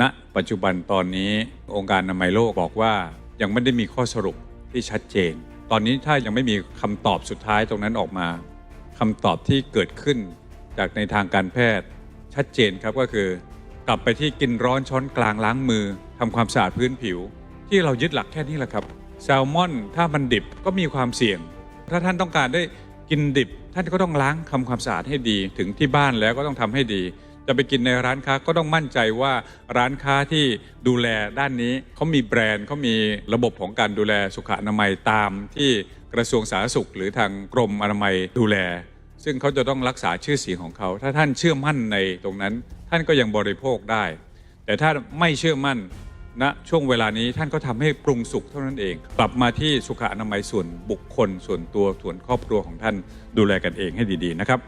ณปัจจุบันตอนนี้องค์การอนามัยโลกบอกว่ายังไม่ได้มีข้อสรุปที่ชัดเจน ตอนนี้ถ้ายังไม่มีคำตอบสุดท้ายตรงนั้นออกมาคำตอบที่เกิดขึ้นจากในทางการแพทย์ชัดเจนครับก็คือ กลับไปที่กินร้อนช้อนกลางล้างมือทำความสะอาดพื้นผิว ที่เรายึดหลักแค่นี้แหละครับแซลมอนถ้ามันดิบก็มีความเสี่ยง ถ้าท่านต้องการได้กินดิบ ท่านก็ต้องล้างทำความสะอาดให้ดี ถึงที่บ้านแล้วก็ต้องทำให้ดี จะไปกินในร้านค้าก็ต้องมั่นใจว่าร้านค้าที่ดูแลด้านนี้เขามีแบรนด์เขามีระบบของการดูแลสุขอนามัยตามที่กระทรวงสาธารณสุข หรือทางกรมอนามัยดูแล ซึ่งเขาจะต้องรักษาชื่อเสียงของเขา ถ้าท่านเชื่อมั่นในตรงนั้น ท่านก็ยังบริโภคได้ แต่ถ้าไม่เชื่อมั่นณช่วงเวลานี้ท่านก็ทำให้ปรุงสุกเท่านั้นเอง กลับมาที่สุขอนามัยส่วนบุคคล ส่วนตัวส่วนครอบครัวของท่านดูแลกันเองให้ดีๆนะครับ